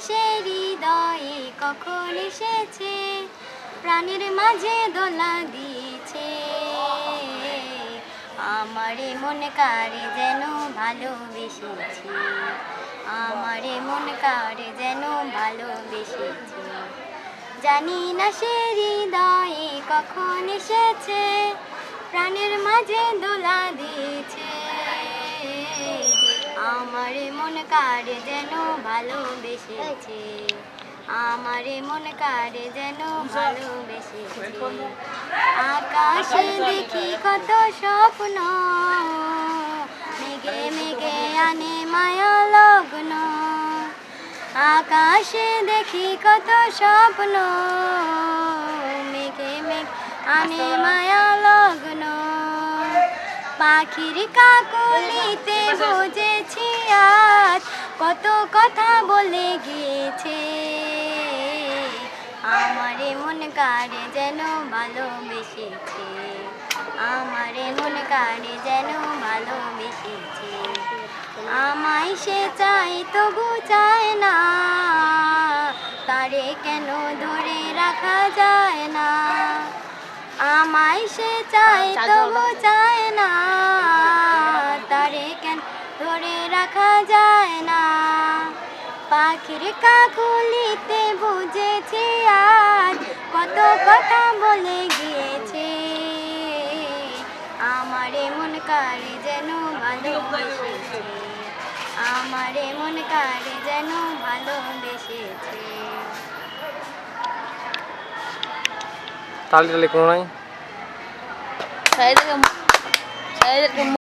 সে হৃদয়ে কখন এসেছে? প্রাণের মাঝে দোলা দিয়েছে। আমারে মন কারে যেন ভালোবেসেছে? আমারে মন কারে যেন ভালোবেসেছে? জানি না সে হৃদয়ে কখন এসেছে। প্রাণের মাঝে দোলা দিয়েছে। আমারে মন কারে যেন ভালোবেসেছে? আমারে মন কারে যেন ভালোবেসেছে? আকাশে দেখি কত স্বপ্ন মেঘে মেঘে আনে মায়া লগ্ন। আকাশে দেখি কত স্বপ্ন মেঘে মেঘ আনে মায়া পাখির কাকলিতে বুঝেছি আজ কত কথা বলে গিয়েছে। আমারে মন কারে যেন ভালোবেসেছে। আমারে মন কারে যেন ভালোবেসেছে। আমায় সে চাই তবু চায় না। তারে কেন ধরে রাখা যায় না? আমায় সে চাই তবু চায় না তারে কেন ধরে রাখা যায় না? পাখির কাকুলিতে বুঝেছি আজ কত কথা বলে গিয়েছে। আমারে মন কারে যেন ভালোবেসেছে? আমারে মন কারে যেন ভালোবেসেছে? তালি টালি কোনো নাই? I'm not.